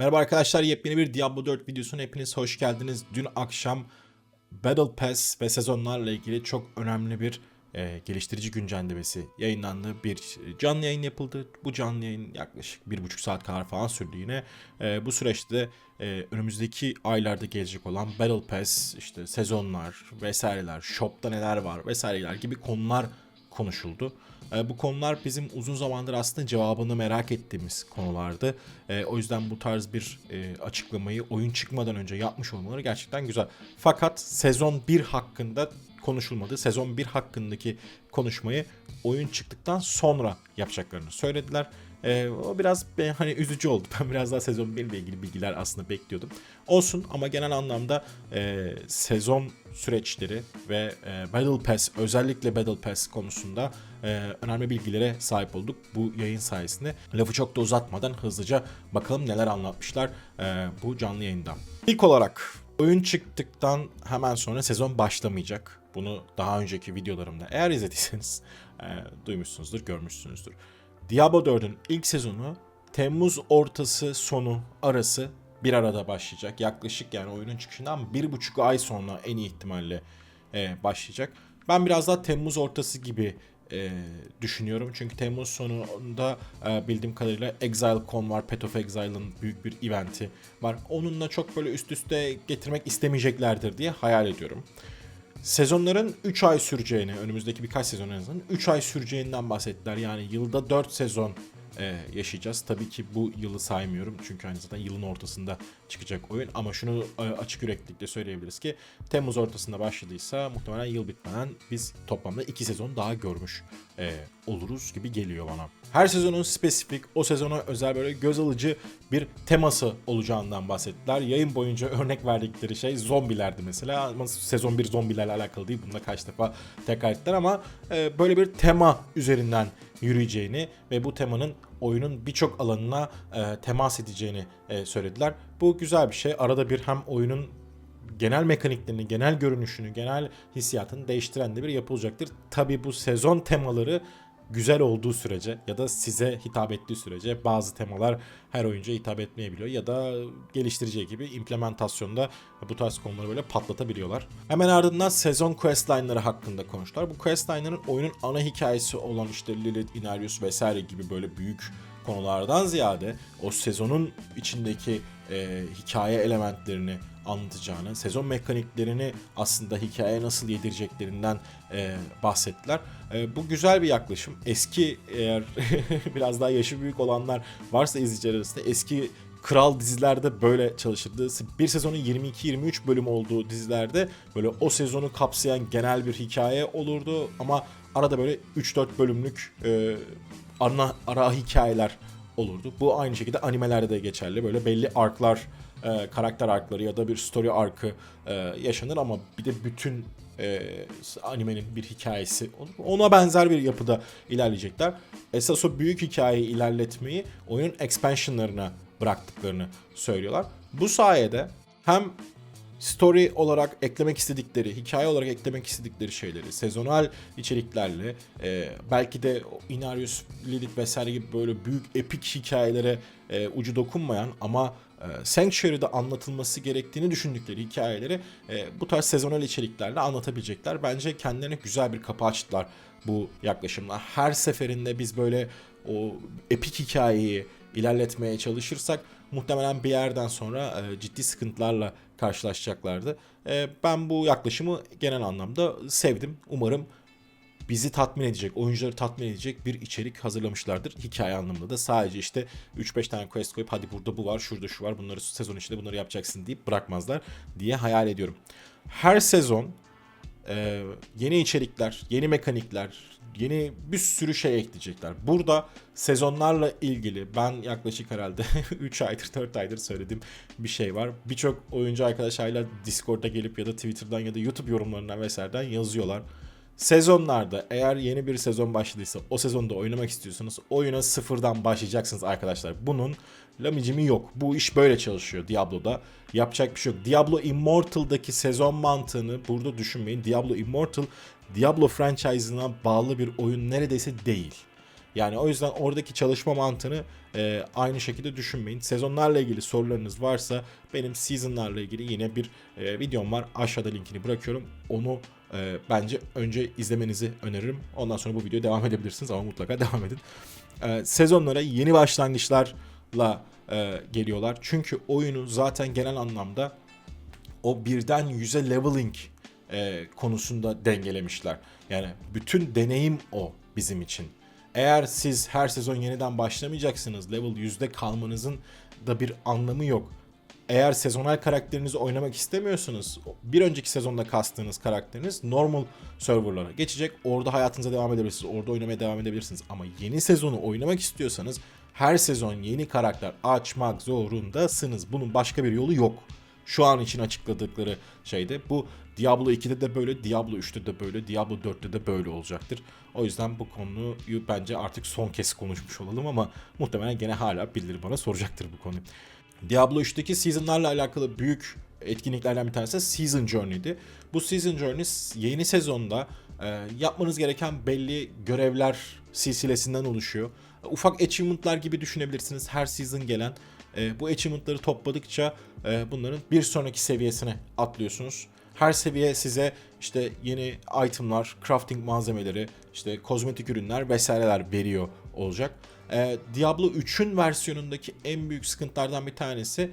Merhaba arkadaşlar yepyeni bir Diablo 4 videosuna hepiniz hoş geldiniz. Dün akşam Battle Pass ve sezonlarla ilgili çok önemli bir e, geliştirici güncellemesi yayınlandı. Bir canlı yayın yapıldı. Bu canlı yayın yaklaşık bir buçuk saat kadar falan sürdü yine. E, bu süreçte e, önümüzdeki aylarda gelecek olan Battle Pass, işte sezonlar vesaireler, shopta neler var vesaireler gibi konular konuşuldu. E, bu konular bizim uzun zamandır aslında cevabını merak ettiğimiz konulardı. E, o yüzden bu tarz bir e, açıklamayı oyun çıkmadan önce yapmış olmaları gerçekten güzel. Fakat sezon 1 hakkında konuşulmadı. Sezon 1 hakkındaki konuşmayı oyun çıktıktan sonra yapacaklarını söylediler. Ee, o biraz be, hani üzücü oldu. Ben biraz daha sezon 1 ile ilgili bilgiler aslında bekliyordum. Olsun ama genel anlamda e, sezon süreçleri ve e, Battle Pass özellikle Battle Pass konusunda e, önemli bilgilere sahip olduk bu yayın sayesinde. Lafı çok da uzatmadan hızlıca bakalım neler anlatmışlar e, bu canlı yayında. İlk olarak oyun çıktıktan hemen sonra sezon başlamayacak. Bunu daha önceki videolarımda eğer izlediyseniz e, duymuşsunuzdur, görmüşsünüzdür. Diablo 4'ün ilk sezonu Temmuz ortası sonu arası bir arada başlayacak. Yaklaşık yani oyunun çıkışından bir buçuk ay sonra en iyi ihtimalle e, başlayacak. Ben biraz daha Temmuz ortası gibi e, düşünüyorum. Çünkü Temmuz sonunda e, bildiğim kadarıyla ExileCon var. Path of Exile'ın büyük bir eventi var. Onunla çok böyle üst üste getirmek istemeyeceklerdir diye hayal ediyorum. Sezonların 3 ay süreceğini, önümüzdeki birkaç sezon en azından 3 ay süreceğinden bahsettiler. Yani yılda 4 sezon e, yaşayacağız. Tabii ki bu yılı saymıyorum çünkü aynı zaten yılın ortasında çıkacak oyun. Ama şunu e, açık yüreklilikle söyleyebiliriz ki Temmuz ortasında başladıysa muhtemelen yıl bitmeden biz toplamda 2 sezon daha görmüş e, oluruz gibi geliyor bana. Her sezonun spesifik, o sezona özel böyle göz alıcı bir teması olacağından bahsettiler. Yayın boyunca örnek verdikleri şey zombilerdi mesela. Ama sezon bir zombilerle alakalı değil. Bunu da kaç defa tekrar ettiler ama e, böyle bir tema üzerinden yürüyeceğini ve bu temanın oyunun birçok alanına e, temas edeceğini e, söylediler. Bu güzel bir şey. Arada bir hem oyunun genel mekaniklerini, genel görünüşünü, genel hissiyatını değiştiren de bir yapı olacaktır. Tabi bu sezon temaları güzel olduğu sürece ya da size hitap ettiği sürece bazı temalar her oyuncuya hitap etmeyebiliyor ya da geliştireceği gibi implementasyonda bu tarz konuları böyle patlatabiliyorlar. Hemen ardından sezon questline'ları hakkında konuştular. Bu questline'ların oyunun ana hikayesi olan işte Lilith, Inarius vesaire gibi böyle büyük konulardan ziyade o sezonun içindeki e, hikaye elementlerini anlatacağını, sezon mekaniklerini aslında hikayeye nasıl yedireceklerinden e, bahsettiler. E, bu güzel bir yaklaşım. Eski eğer biraz daha yaşı büyük olanlar varsa izleyiciler arasında eski kral dizilerde böyle çalışırdı. Bir sezonun 22-23 bölüm olduğu dizilerde böyle o sezonu kapsayan genel bir hikaye olurdu ama arada böyle 3-4 bölümlük e, ana ara hikayeler olurdu. Bu aynı şekilde animelerde de geçerli. Böyle belli arklar, e, karakter arkları ya da bir story arkı e, yaşanır ama bir de bütün e, animenin bir hikayesi. Ona benzer bir yapıda ilerleyecekler. Esas o büyük hikayeyi ilerletmeyi oyunun expansionlarına bıraktıklarını söylüyorlar. Bu sayede hem story olarak eklemek istedikleri, hikaye olarak eklemek istedikleri şeyleri sezonal içeriklerle e, belki de Inarius, Lilith vesaire gibi böyle büyük epik hikayelere e, ucu dokunmayan ama e, Sanctuary'de anlatılması gerektiğini düşündükleri hikayeleri e, bu tarz sezonal içeriklerle anlatabilecekler. Bence kendilerine güzel bir kapı açtılar bu yaklaşımla. Her seferinde biz böyle o epik hikayeyi ilerletmeye çalışırsak muhtemelen bir yerden sonra e, ciddi sıkıntılarla karşılaşacaklardı. E, ben bu yaklaşımı genel anlamda sevdim. Umarım bizi tatmin edecek, oyuncuları tatmin edecek bir içerik hazırlamışlardır. Hikaye anlamında da sadece işte 3-5 tane quest koyup hadi burada bu var, şurada şu var, bunları sezon içinde bunları yapacaksın deyip bırakmazlar diye hayal ediyorum. Her sezon e, yeni içerikler, yeni mekanikler, yeni bir sürü şey ekleyecekler. Burada sezonlarla ilgili ben yaklaşık herhalde 3 aydır 4 aydır söylediğim bir şey var. Birçok oyuncu arkadaşlarla Discord'a gelip ya da Twitter'dan ya da YouTube yorumlarından vesaireden yazıyorlar. Sezonlarda eğer yeni bir sezon başladıysa o sezonda oynamak istiyorsanız oyuna sıfırdan başlayacaksınız arkadaşlar. Bunun lamicimi yok. Bu iş böyle çalışıyor Diablo'da. Yapacak bir şey yok. Diablo Immortal'daki sezon mantığını burada düşünmeyin. Diablo Immortal Diablo franchise'ına bağlı bir oyun neredeyse değil. Yani o yüzden oradaki çalışma mantığını e, aynı şekilde düşünmeyin. Sezonlarla ilgili sorularınız varsa benim seasonlarla ilgili yine bir e, videom var. Aşağıda linkini bırakıyorum. Onu e, bence önce izlemenizi öneririm. Ondan sonra bu videoya devam edebilirsiniz ama mutlaka devam edin. E, sezonlara yeni başlangıçlarla e, geliyorlar. Çünkü oyunu zaten genel anlamda o birden yüze leveling e, konusunda dengelemişler. Yani bütün deneyim o bizim için. Eğer siz her sezon yeniden başlamayacaksınız, level yüzde kalmanızın da bir anlamı yok. Eğer sezonel karakterinizi oynamak istemiyorsunuz, bir önceki sezonda kastığınız karakteriniz normal serverlara geçecek. Orada hayatınıza devam edebilirsiniz, orada oynamaya devam edebilirsiniz. Ama yeni sezonu oynamak istiyorsanız her sezon yeni karakter açmak zorundasınız. Bunun başka bir yolu yok şu an için açıkladıkları şeyde. Bu Diablo 2'de de böyle, Diablo 3'te de böyle, Diablo 4'te de böyle olacaktır. O yüzden bu konuyu bence artık son kez konuşmuş olalım ama muhtemelen gene hala birileri bana soracaktır bu konuyu. Diablo 3'teki seasonlarla alakalı büyük etkinliklerden bir tanesi Season Journey'di. Bu Season Journey yeni sezonda e, yapmanız gereken belli görevler silsilesinden oluşuyor. Ufak achievement'lar gibi düşünebilirsiniz her season gelen. E, bu achievement'ları topladıkça e, bunların bir sonraki seviyesine atlıyorsunuz. Her seviye size işte yeni itemlar, crafting malzemeleri, işte kozmetik ürünler vesaireler veriyor olacak. E, Diablo 3'ün versiyonundaki en büyük sıkıntılardan bir tanesi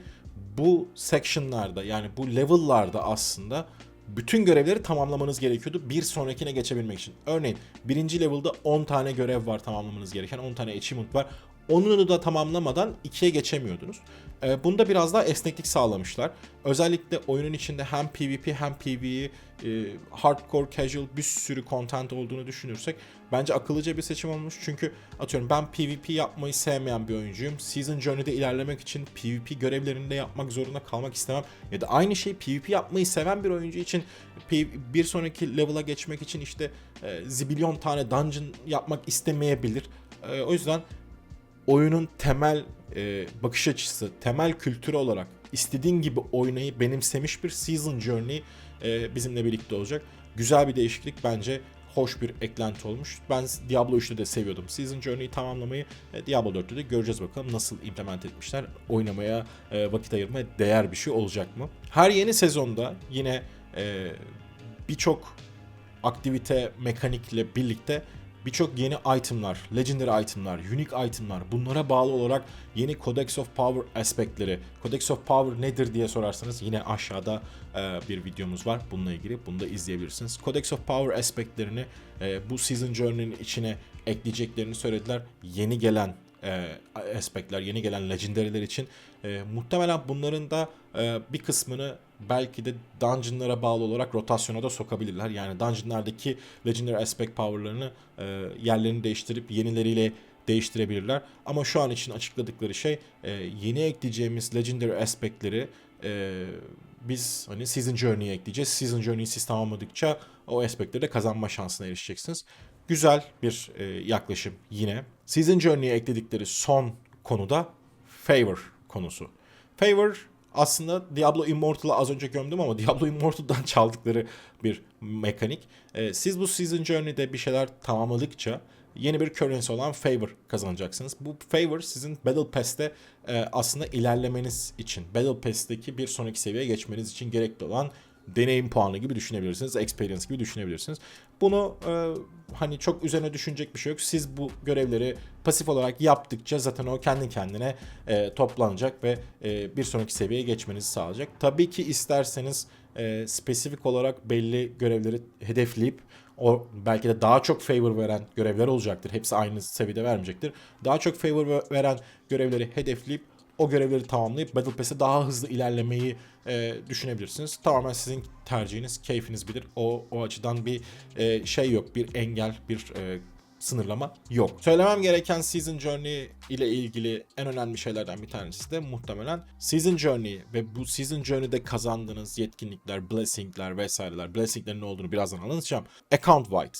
bu section'larda yani bu level'larda aslında bütün görevleri tamamlamanız gerekiyordu bir sonrakine geçebilmek için. Örneğin birinci level'da 10 tane görev var tamamlamanız gereken 10 tane achievement var. Onunu da tamamlamadan ikiye geçemiyordunuz. E, bunda biraz daha esneklik sağlamışlar. Özellikle oyunun içinde hem PvP hem PvE, e, hardcore, casual bir sürü content olduğunu düşünürsek bence akıllıca bir seçim olmuş. Çünkü atıyorum ben PvP yapmayı sevmeyen bir oyuncuyum. Season Journey'de ilerlemek için PvP görevlerinde yapmak zorunda kalmak istemem. Ya da aynı şey PvP yapmayı seven bir oyuncu için bir sonraki level'a geçmek için işte e, zibilyon tane dungeon yapmak istemeyebilir. E, o yüzden oyunun temel e, bakış açısı, temel kültürü olarak istediğin gibi oynayı benimsemiş bir Season Journey e, bizimle birlikte olacak. Güzel bir değişiklik bence hoş bir eklenti olmuş. Ben Diablo 3'te de seviyordum. Season Journey'i tamamlamayı e, Diablo 4'te de göreceğiz bakalım nasıl implement etmişler. Oynamaya e, vakit ayırmaya değer bir şey olacak mı? Her yeni sezonda yine e, birçok aktivite mekanikle birlikte birçok yeni itemlar, legendary itemlar, unique itemlar bunlara bağlı olarak yeni Codex of Power aspektleri. Codex of Power nedir diye sorarsanız yine aşağıda e, bir videomuz var bununla ilgili. Bunu da izleyebilirsiniz. Codex of Power aspektlerini e, bu Season Journey'nin içine ekleyeceklerini söylediler. Yeni gelen e, aspektler, yeni gelen legendary'ler için e, muhtemelen bunların da e, bir kısmını belki de dungeonlara bağlı olarak rotasyona da sokabilirler. Yani dungeonlardaki legendary aspect power'larını e, yerlerini değiştirip yenileriyle değiştirebilirler. Ama şu an için açıkladıkları şey e, yeni ekleyeceğimiz legendary aspect'leri e, biz hani Season Journey'e ekleyeceğiz. Season Journey'i siz tamamladıkça o aspektleri de kazanma şansına erişeceksiniz. Güzel bir e, yaklaşım yine. Season Journey'e ekledikleri son konuda Favor konusu. Favor aslında Diablo Immortal'ı az önce gömdüm ama Diablo Immortal'dan çaldıkları bir mekanik. E, siz bu Season Journey'de bir şeyler tamamladıkça yeni bir currency olan Favor kazanacaksınız. Bu Favor sizin Battle Pass'te e, aslında ilerlemeniz için, Battle Pass'teki bir sonraki seviyeye geçmeniz için gerekli olan deneyim puanı gibi düşünebilirsiniz. Experience gibi düşünebilirsiniz. Bunu e, hani çok üzerine düşünecek bir şey yok. Siz bu görevleri pasif olarak yaptıkça zaten o kendi kendine e, toplanacak ve e, bir sonraki seviyeye geçmenizi sağlayacak. Tabii ki isterseniz e, spesifik olarak belli görevleri hedefleyip o belki de daha çok favor veren görevler olacaktır. Hepsi aynı seviyede vermeyecektir. Daha çok favor veren görevleri hedefleyip o görevleri tamamlayıp Battle Pass'e daha hızlı ilerlemeyi e, düşünebilirsiniz. Tamamen sizin tercihiniz, keyfiniz bilir. O, o açıdan bir e, şey yok, bir engel, bir e, sınırlama yok. Söylemem gereken Season Journey ile ilgili en önemli şeylerden bir tanesi de muhtemelen Season Journey ve bu Season Journey'de kazandığınız yetkinlikler, blessingler vesaireler, blessinglerin ne olduğunu birazdan anlatacağım. Account White.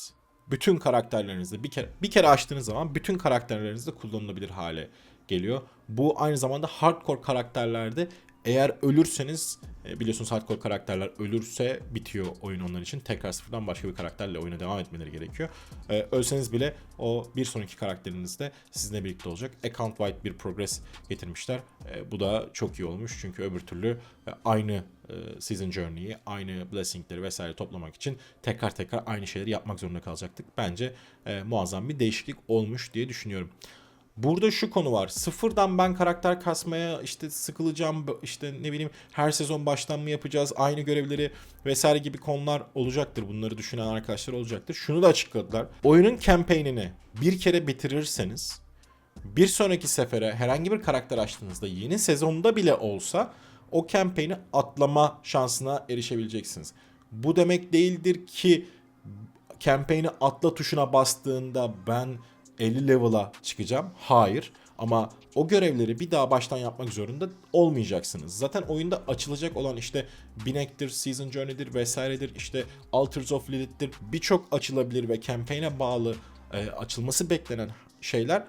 Bütün karakterlerinizde bir kere bir kere açtığınız zaman bütün karakterlerinizde kullanılabilir hale geliyor. Bu aynı zamanda hardcore karakterlerde Eğer ölürseniz e, biliyorsunuz hardcore karakterler ölürse bitiyor oyun onlar için. Tekrar sıfırdan başka bir karakterle oyuna devam etmeleri gerekiyor. E, ölseniz bile o bir sonraki karakterinizde de sizinle birlikte olacak. Account wide bir progress getirmişler. E, bu da çok iyi olmuş çünkü öbür türlü e, aynı e, season journey'i, aynı blessingleri vesaire toplamak için tekrar tekrar aynı şeyleri yapmak zorunda kalacaktık. Bence e, muazzam bir değişiklik olmuş diye düşünüyorum. Burada şu konu var. Sıfırdan ben karakter kasmaya işte sıkılacağım işte ne bileyim her sezon baştan mı yapacağız aynı görevleri vesaire gibi konular olacaktır. Bunları düşünen arkadaşlar olacaktır. Şunu da açıkladılar. Oyunun campaign'ini bir kere bitirirseniz bir sonraki sefere herhangi bir karakter açtığınızda yeni sezonda bile olsa o campaign'i atlama şansına erişebileceksiniz. Bu demek değildir ki campaign'i atla tuşuna bastığında ben 50 level'a çıkacağım. Hayır. Ama o görevleri bir daha baştan yapmak zorunda olmayacaksınız. Zaten oyunda açılacak olan işte Binek'tir, Season Journey'dir vesairedir, işte Altars of Lilith'tir birçok açılabilir ve campaign'e bağlı e, açılması beklenen şeyler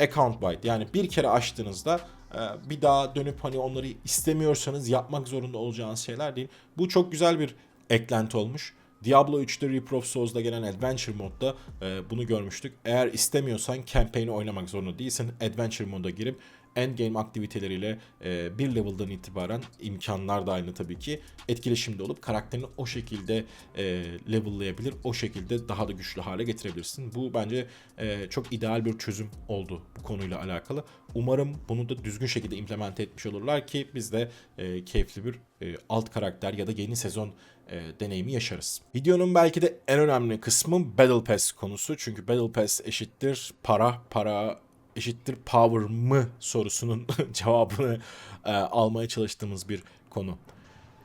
account wide. Yani bir kere açtığınızda e, bir daha dönüp hani onları istemiyorsanız yapmak zorunda olacağınız şeyler değil. Bu çok güzel bir eklenti olmuş. Diablo 3'te Reaper of Souls'da gelen Adventure modda e, bunu görmüştük. Eğer istemiyorsan campaign'i oynamak zorunda değilsin. Adventure moda girip endgame aktiviteleriyle e, bir level'dan itibaren imkanlar da aynı tabii ki etkileşimde olup karakterini o şekilde e, level'layabilir. O şekilde daha da güçlü hale getirebilirsin. Bu bence e, çok ideal bir çözüm oldu bu konuyla alakalı. Umarım bunu da düzgün şekilde implement etmiş olurlar ki biz de e, keyifli bir e, alt karakter ya da yeni sezon e, deneyimi yaşarız. Videonun belki de en önemli kısmı Battle Pass konusu. Çünkü Battle Pass eşittir para, para eşittir power mı sorusunun cevabını e, almaya çalıştığımız bir konu.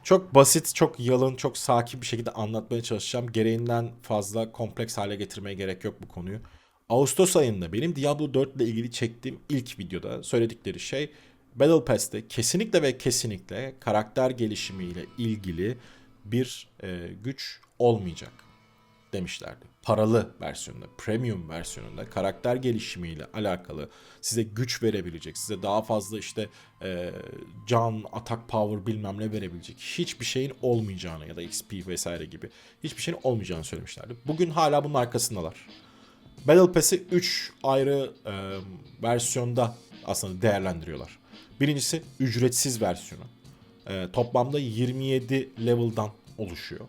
Çok basit, çok yalın, çok sakin bir şekilde anlatmaya çalışacağım. Gereğinden fazla kompleks hale getirmeye gerek yok bu konuyu. Ağustos ayında benim Diablo 4 ile ilgili çektiğim ilk videoda söyledikleri şey Battle Pass'te kesinlikle ve kesinlikle karakter gelişimiyle ilgili bir e, güç olmayacak demişlerdi. Paralı versiyonunda, premium versiyonunda karakter gelişimiyle alakalı size güç verebilecek, size daha fazla işte e, can, atak power bilmem ne verebilecek hiçbir şeyin olmayacağını ya da XP vesaire gibi hiçbir şeyin olmayacağını söylemişlerdi. Bugün hala bunun arkasındalar. Battle Pass'i 3 ayrı e, versiyonda aslında değerlendiriyorlar. Birincisi ücretsiz versiyonu. E, toplamda 27 level'dan oluşuyor.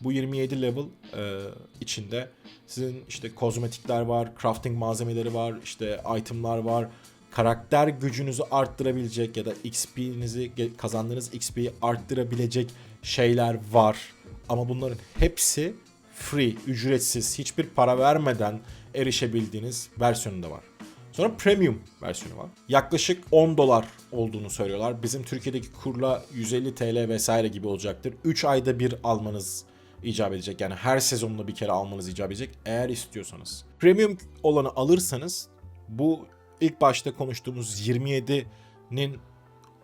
Bu 27 level e, içinde sizin işte kozmetikler var, crafting malzemeleri var, işte itemlar var. Karakter gücünüzü arttırabilecek ya da XP'nizi kazandığınız XP'yi arttırabilecek şeyler var. Ama bunların hepsi free, ücretsiz, hiçbir para vermeden erişebildiğiniz versiyonunda var. Sonra premium versiyonu var. Yaklaşık 10 dolar olduğunu söylüyorlar. Bizim Türkiye'deki kurla 150 TL vesaire gibi olacaktır. 3 ayda bir almanız icap edecek. Yani her sezonda bir kere almanız icap edecek eğer istiyorsanız. Premium olanı alırsanız bu ilk başta konuştuğumuz 27'nin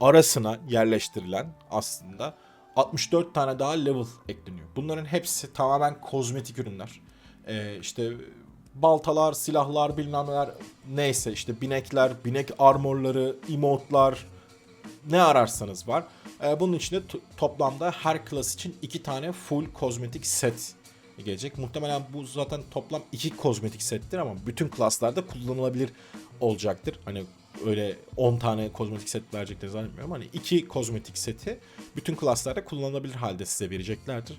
arasına yerleştirilen aslında 64 tane daha level ekleniyor. Bunların hepsi tamamen kozmetik ürünler. Ee, işte baltalar, silahlar, bilmem neler neyse işte binekler, binek armorları, emotlar ne ararsanız var. Ee, bunun içinde toplamda her klas için iki tane full kozmetik set gelecek. Muhtemelen bu zaten toplam iki kozmetik settir ama bütün klaslarda kullanılabilir olacaktır. Hani öyle 10 tane kozmetik set vereceklerini zannetmiyorum. Hani iki kozmetik seti bütün klaslarda kullanılabilir halde size vereceklerdir.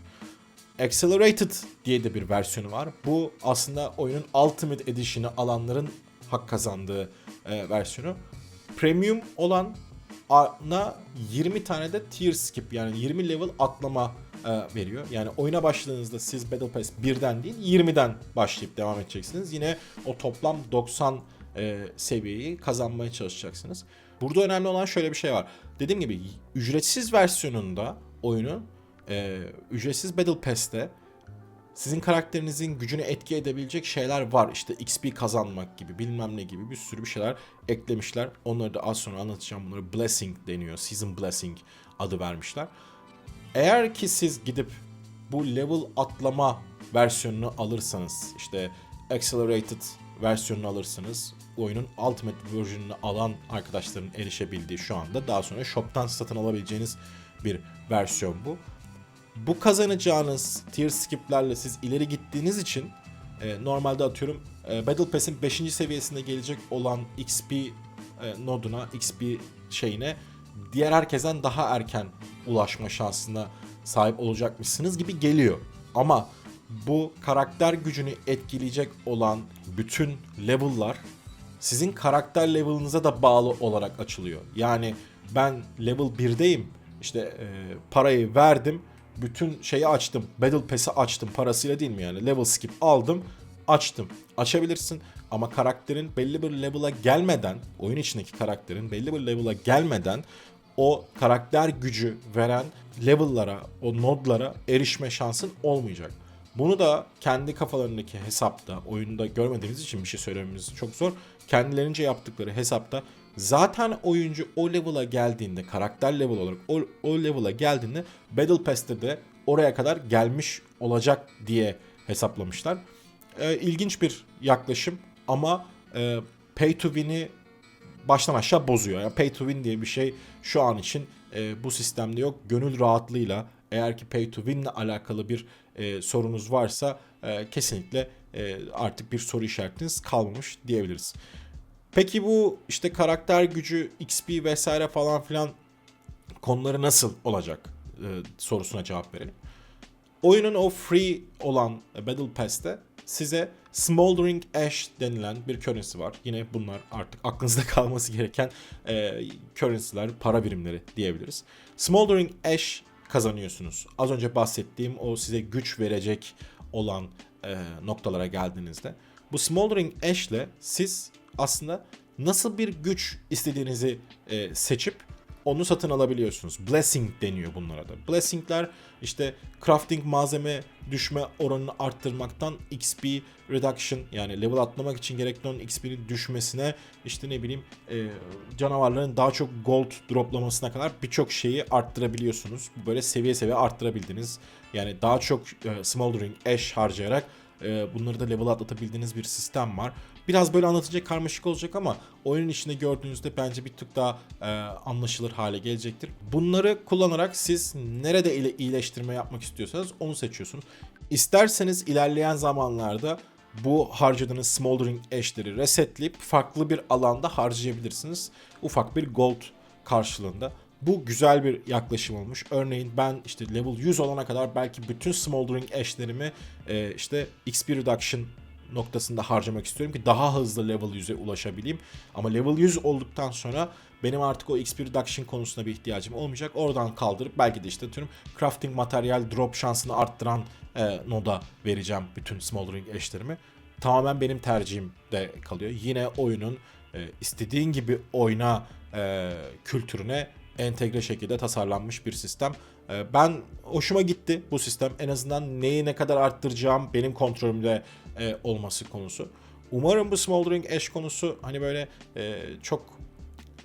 Accelerated diye de bir versiyonu var. Bu aslında oyunun Ultimate Edition'ı alanların hak kazandığı e, versiyonu. Premium olan ana 20 tane de tier skip yani 20 level atlama e, veriyor. Yani oyuna başladığınızda siz Battle Pass 1'den değil 20'den başlayıp devam edeceksiniz. Yine o toplam 90 e, seviyeyi kazanmaya çalışacaksınız. Burada önemli olan şöyle bir şey var. Dediğim gibi ücretsiz versiyonunda oyunun e, ücretsiz Battle Pass'te sizin karakterinizin gücünü etki edebilecek şeyler var. İşte XP kazanmak gibi bilmem ne gibi bir sürü bir şeyler eklemişler. Onları da az sonra anlatacağım. Bunları Blessing deniyor. Season Blessing adı vermişler. Eğer ki siz gidip bu level atlama versiyonunu alırsanız işte Accelerated versiyonunu alırsınız. Oyunun Ultimate version'ını alan arkadaşların erişebildiği şu anda. Daha sonra shop'tan satın alabileceğiniz bir versiyon bu. Bu kazanacağınız tier skip'lerle siz ileri gittiğiniz için e, normalde atıyorum e, Battle Pass'in 5. seviyesinde gelecek olan XP e, noduna, XP şeyine diğer herkesten daha erken ulaşma şansına sahip olacakmışsınız gibi geliyor. Ama bu karakter gücünü etkileyecek olan bütün level'lar sizin karakter level'ınıza da bağlı olarak açılıyor. Yani ben level 1'deyim. İşte e, parayı verdim. Bütün şeyi açtım. Battle Pass'i açtım. Parasıyla değil mi yani? Level skip aldım. Açtım. Açabilirsin. Ama karakterin belli bir level'a gelmeden, oyun içindeki karakterin belli bir level'a gelmeden o karakter gücü veren level'lara, o nodlara erişme şansın olmayacak. Bunu da kendi kafalarındaki hesapta, oyunda görmediğimiz için bir şey söylememiz çok zor. Kendilerince yaptıkları hesapta zaten oyuncu o level'a geldiğinde, karakter level olarak o, o level'a geldiğinde Battle Pass'te de oraya kadar gelmiş olacak diye hesaplamışlar. Ee, ilginç bir yaklaşım ama e, pay to win'i baştan aşağı bozuyor. Yani pay to win diye bir şey şu an için e, bu sistemde yok. Gönül rahatlığıyla eğer ki pay to win ile alakalı bir e, sorunuz varsa e, kesinlikle e, artık bir soru işaretiniz kalmamış diyebiliriz. Peki bu işte karakter gücü, XP vesaire falan filan konuları nasıl olacak e, sorusuna cevap verelim. Oyunun o free olan Battle Pass'te size Smoldering Ash denilen bir currency var. Yine bunlar artık aklınızda kalması gereken e, currency'ler, para birimleri diyebiliriz. Smoldering Ash kazanıyorsunuz. Az önce bahsettiğim o size güç verecek olan e, noktalara geldiğinizde. Bu Smoldering Ash ile siz aslında nasıl bir güç istediğinizi e, seçip onu satın alabiliyorsunuz. Blessing deniyor bunlara da. Blessingler işte crafting malzeme düşme oranını arttırmaktan XP reduction yani level atlamak için gerekli olan XP'nin düşmesine işte ne bileyim e, canavarların daha çok gold droplamasına kadar birçok şeyi arttırabiliyorsunuz. Böyle seviye seviye arttırabildiğiniz yani daha çok e, smoldering ash harcayarak bunları da level atlatabildiğiniz bir sistem var. Biraz böyle anlatınca karmaşık olacak ama oyunun içinde gördüğünüzde bence bir tık daha e, anlaşılır hale gelecektir. Bunları kullanarak siz nerede ile iyileştirme yapmak istiyorsanız onu seçiyorsunuz. İsterseniz ilerleyen zamanlarda bu harcadığınız smoldering ash'leri resetleyip farklı bir alanda harcayabilirsiniz. Ufak bir gold karşılığında. Bu güzel bir yaklaşım olmuş. Örneğin ben işte level 100 olana kadar belki bütün smoldering ash'lerimi e, işte XP reduction noktasında harcamak istiyorum ki daha hızlı level 100'e ulaşabileyim. Ama level 100 olduktan sonra benim artık o XP reduction konusunda bir ihtiyacım olmayacak. Oradan kaldırıp belki de işte atıyorum crafting materyal drop şansını arttıran e, noda vereceğim bütün smoldering ash'lerimi. Tamamen benim tercihim de kalıyor. Yine oyunun e, istediğin gibi oyna e, kültürüne entegre şekilde tasarlanmış bir sistem. E, ben hoşuma gitti bu sistem. En azından neyi ne kadar arttıracağım benim kontrolümde e, olması konusu. Umarım bu Smoldering Ash konusu hani böyle e, çok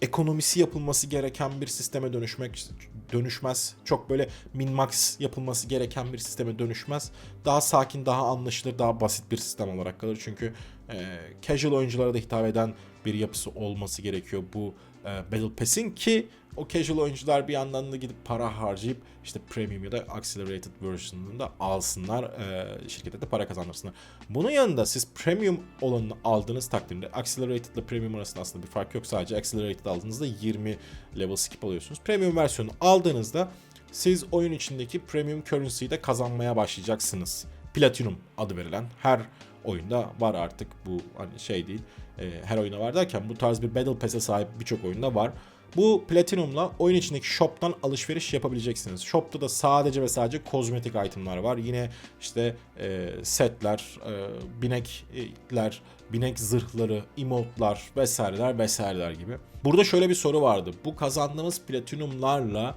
ekonomisi yapılması gereken bir sisteme dönüşmek dönüşmez. Çok böyle min max yapılması gereken bir sisteme dönüşmez. Daha sakin, daha anlaşılır, daha basit bir sistem olarak kalır. Çünkü e, casual oyunculara da hitap eden bir yapısı olması gerekiyor bu e, Battle Pass'in ki o casual oyuncular bir yandan da gidip para harcayıp işte premium ya da accelerated version'ını da alsınlar. E, şirkete de para kazandırsınlar. Bunun yanında siz premium olanını aldığınız takdirde accelerated ile premium arasında aslında bir fark yok. Sadece accelerated aldığınızda 20 level skip alıyorsunuz. Premium versiyonu aldığınızda siz oyun içindeki premium currency'yi de kazanmaya başlayacaksınız. Platinum adı verilen her oyunda var artık bu hani şey değil. E, her oyunda var derken bu tarz bir Battle Pass'e sahip birçok oyunda var. Bu Platinum'la oyun içindeki shop'tan alışveriş yapabileceksiniz. Shop'ta da sadece ve sadece kozmetik itemlar var. Yine işte e, setler, e, binekler, binek zırhları, emotlar vesaireler vesaireler gibi. Burada şöyle bir soru vardı. Bu kazandığımız Platinum'larla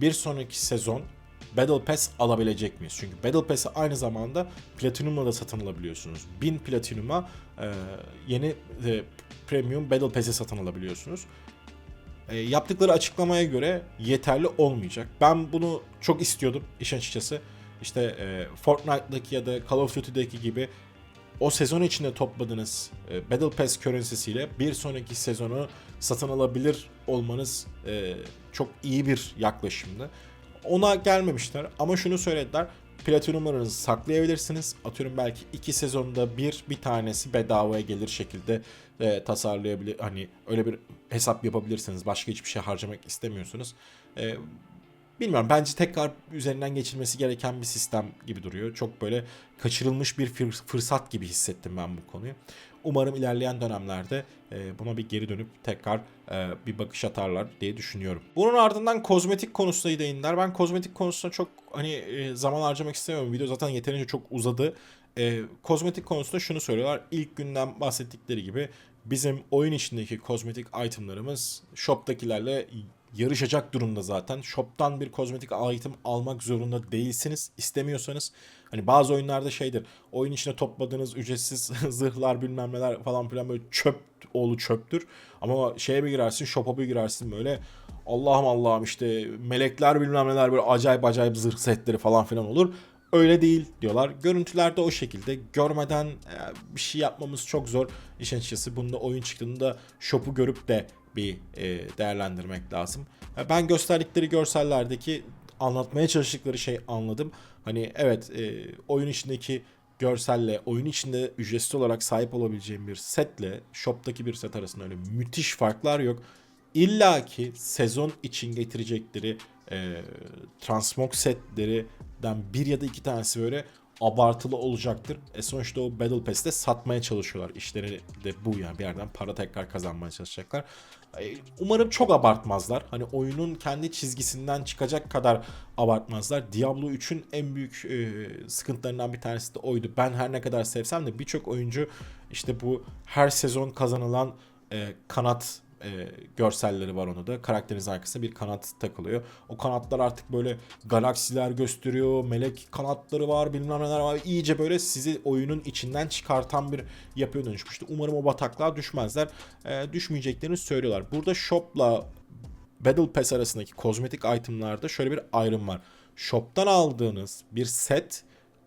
bir sonraki sezon Battle Pass alabilecek miyiz? Çünkü Battle Pass'i aynı zamanda Platinum'la da satın alabiliyorsunuz. 1000 Platinum'a e, yeni e, Premium Battle Pass'i satın alabiliyorsunuz. E, yaptıkları açıklamaya göre yeterli olmayacak. Ben bunu çok istiyordum işin açıkçası. İşte e, Fortnite'daki ya da Call of Duty'deki gibi o sezon içinde topladığınız e, Battle Pass currency'siyle bir sonraki sezonu satın alabilir olmanız e, çok iyi bir yaklaşımdı. Ona gelmemişler ama şunu söylediler. Platinumlarınızı saklayabilirsiniz. Atıyorum belki iki sezonda bir bir tanesi bedavaya gelir şekilde e, tasarlayabilir. Hani öyle bir hesap yapabilirsiniz. Başka hiçbir şey harcamak istemiyorsunuz. E, bilmiyorum bence tekrar üzerinden geçilmesi gereken bir sistem gibi duruyor. Çok böyle kaçırılmış bir fır- fırsat gibi hissettim ben bu konuyu. Umarım ilerleyen dönemlerde e, buna bir geri dönüp tekrar e, bir bakış atarlar diye düşünüyorum. Bunun ardından kozmetik konusuna değindiler. Ben kozmetik konusuna çok hani e, zaman harcamak istemiyorum. Video zaten yeterince çok uzadı. E, kozmetik konusunda şunu söylüyorlar. İlk günden bahsettikleri gibi bizim oyun içindeki kozmetik itemlarımız shop'takilerle yarışacak durumda zaten. Shop'tan bir kozmetik item almak zorunda değilsiniz. İstemiyorsanız hani bazı oyunlarda şeydir. Oyun içine topladığınız ücretsiz zırhlar bilmem neler falan filan böyle çöp oğlu çöptür. Ama şeye bir girersin, shop'a bir girersin böyle Allah'ım Allah'ım işte melekler bilmem neler böyle acayip acayip zırh setleri falan filan olur. Öyle değil diyorlar. Görüntülerde o şekilde. Görmeden e, bir şey yapmamız çok zor. İşin açıkçası bunda oyun çıktığında shop'u görüp de bir e, değerlendirmek lazım. Ya Ben gösterdikleri görsellerdeki anlatmaya çalıştıkları şey anladım. Hani evet e, oyun içindeki görselle oyun içinde ücretsiz olarak sahip olabileceğim bir setle shop'taki bir set arasında öyle müthiş farklar yok. İlla ki sezon için getirecekleri e, transmog setlerinden bir ya da iki tanesi böyle abartılı olacaktır. E sonuçta o Battle Pass'te satmaya çalışıyorlar. İşleri de bu yani bir yerden para tekrar kazanmaya çalışacaklar. Umarım çok abartmazlar. Hani oyunun kendi çizgisinden çıkacak kadar abartmazlar. Diablo 3'ün en büyük e, sıkıntılarından bir tanesi de oydu. Ben her ne kadar sevsem de birçok oyuncu işte bu her sezon kazanılan e, kanat e, görselleri var onu da. Karakterinizin arkasına bir kanat takılıyor. O kanatlar artık böyle galaksiler gösteriyor. Melek kanatları var bilmem neler var. İyice böyle sizi oyunun içinden çıkartan bir yapıya dönüşmüştü. Umarım o bataklığa düşmezler. E, düşmeyeceklerini söylüyorlar. Burada shop'la Battle Pass arasındaki kozmetik itemlarda şöyle bir ayrım var. Shop'tan aldığınız bir set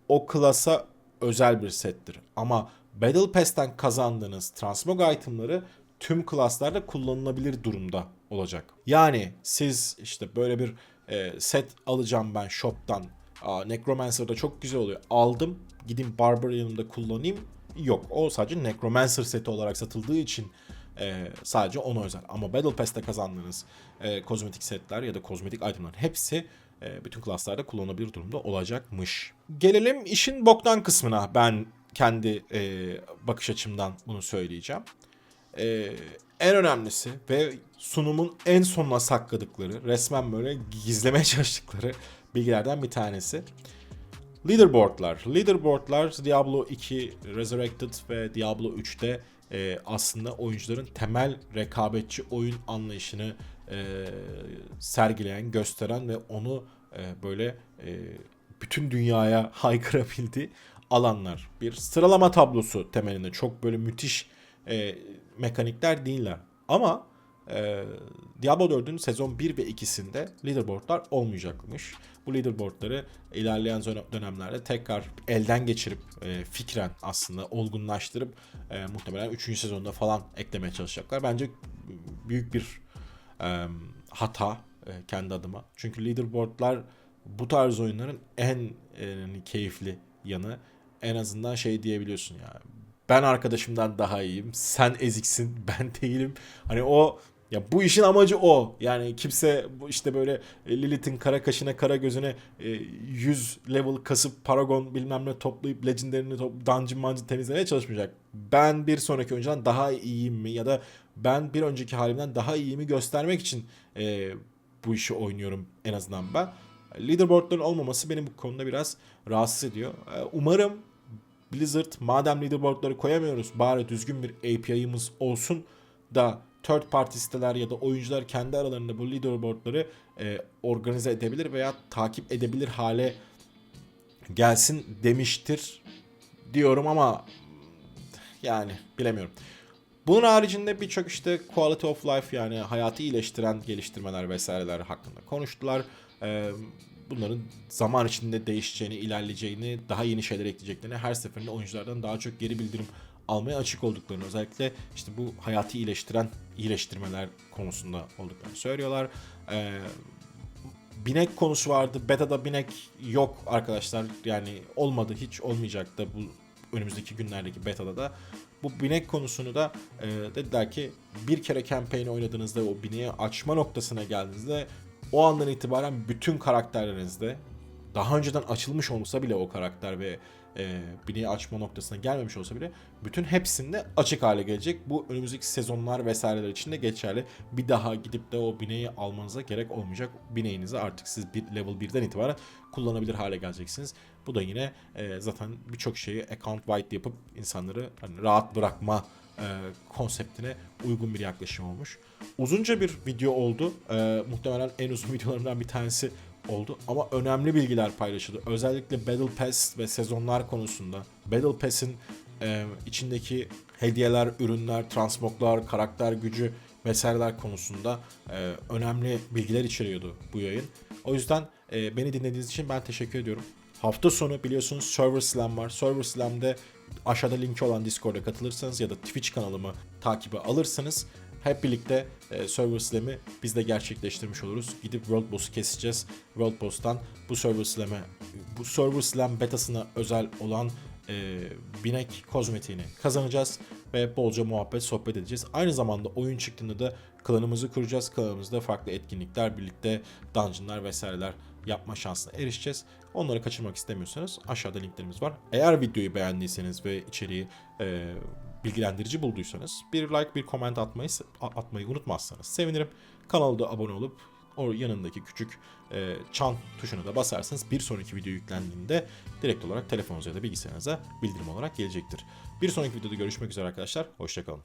o klasa özel bir settir. Ama Battle Pass'ten kazandığınız transmog itemları tüm klaslarda kullanılabilir durumda olacak. Yani siz işte böyle bir e, set alacağım ben shop'tan. Aa, Necromancer'da çok güzel oluyor. Aldım. Gideyim Barbarian'da kullanayım. Yok. O sadece Necromancer seti olarak satıldığı için e, sadece ona özel. Ama Battle Pass'te kazandığınız e, kozmetik setler ya da kozmetik itemler hepsi e, bütün klaslarda kullanılabilir durumda olacakmış. Gelelim işin boktan kısmına. Ben kendi e, bakış açımdan bunu söyleyeceğim. Ee, en önemlisi ve sunumun en sonuna sakladıkları, resmen böyle gizlemeye çalıştıkları bilgilerden bir tanesi. Leaderboardlar. Leaderboardlar Diablo 2 Resurrected ve Diablo 3'te e, aslında oyuncuların temel rekabetçi oyun anlayışını e, sergileyen, gösteren ve onu e, böyle e, bütün dünyaya haykırabildiği alanlar. Bir sıralama tablosu temelinde çok böyle müthiş e, mekanikler değiller. Ama e, Diablo 4'ün sezon 1 ve 2'sinde leaderboardlar olmayacakmış. Bu leaderboardları ilerleyen dönemlerde tekrar elden geçirip e, fikren aslında olgunlaştırıp e, muhtemelen 3. sezonda falan eklemeye çalışacaklar. Bence büyük bir e, hata e, kendi adıma. Çünkü leaderboardlar bu tarz oyunların en e, keyifli yanı en azından şey diyebiliyorsun ya ben arkadaşımdan daha iyiyim. Sen eziksin. Ben değilim. Hani o ya bu işin amacı o. Yani kimse işte böyle e, Lilith'in kara kaşına kara gözüne 100 level kasıp paragon bilmem ne toplayıp legendlerini top, dungeon mancı temizlemeye çalışmayacak. Ben bir sonraki oyuncudan daha iyiyim mi ya da ben bir önceki halimden daha iyiyimi göstermek için e, bu işi oynuyorum en azından ben. Leaderboardların olmaması beni bu konuda biraz rahatsız ediyor. E, umarım Blizzard madem leaderboardları koyamıyoruz bari düzgün bir API'ımız olsun da third party siteler ya da oyuncular kendi aralarında bu leaderboardları e, organize edebilir veya takip edebilir hale gelsin demiştir diyorum ama yani bilemiyorum. Bunun haricinde birçok işte quality of life yani hayatı iyileştiren geliştirmeler vesaireler hakkında konuştular. Ee, bunların zaman içinde değişeceğini, ilerleyeceğini, daha yeni şeyler ekleyeceklerini her seferinde oyunculardan daha çok geri bildirim almaya açık olduklarını özellikle işte bu hayatı iyileştiren iyileştirmeler konusunda olduklarını söylüyorlar. Ee, binek konusu vardı. Beta'da binek yok arkadaşlar. Yani olmadı. Hiç olmayacak da bu önümüzdeki günlerdeki beta'da da. Bu binek konusunu da e, dediler ki bir kere campaign oynadığınızda o bineği açma noktasına geldiğinizde o andan itibaren bütün karakterlerinizde daha önceden açılmış olsa bile o karakter ve e, bineği açma noktasına gelmemiş olsa bile bütün hepsinde açık hale gelecek. Bu önümüzdeki sezonlar vesaireler için de geçerli. Bir daha gidip de o bineği almanıza gerek olmayacak. Bineğinizi artık siz bir level 1'den itibaren kullanabilir hale geleceksiniz. Bu da yine e, zaten birçok şeyi account wide yapıp insanları hani rahat bırakma e, konseptine uygun bir yaklaşım olmuş. Uzunca bir video oldu. E, muhtemelen en uzun videolarımdan bir tanesi oldu ama önemli bilgiler paylaşıldı. Özellikle Battle Pass ve sezonlar konusunda. Battle Pass'in e, içindeki hediyeler, ürünler, transmoglar, karakter gücü vesaireler konusunda e, önemli bilgiler içeriyordu bu yayın. O yüzden e, beni dinlediğiniz için ben teşekkür ediyorum. Hafta sonu biliyorsunuz Server Slam var. Server Slam'de aşağıda linki olan Discord'a katılırsanız ya da Twitch kanalımı takibe alırsanız hep birlikte e, Server Slam'i biz de gerçekleştirmiş oluruz. Gidip World Boss'u keseceğiz. World Boss'tan bu Server Slam'e, bu Server Slam betasına özel olan e, binek kozmetiğini kazanacağız ve bolca muhabbet sohbet edeceğiz. Aynı zamanda oyun çıktığında da klanımızı kuracağız. Klanımızda farklı etkinlikler, birlikte dungeonlar vesaireler yapma şansına erişeceğiz. Onları kaçırmak istemiyorsanız aşağıda linklerimiz var. Eğer videoyu beğendiyseniz ve içeriği e, bilgilendirici bulduysanız bir like bir comment atmayı atmayı unutmazsanız sevinirim. Kanala da abone olup o yanındaki küçük e, çan tuşuna da basarsanız bir sonraki video yüklendiğinde direkt olarak telefonunuza ya da bilgisayarınıza bildirim olarak gelecektir. Bir sonraki videoda görüşmek üzere arkadaşlar. Hoşçakalın.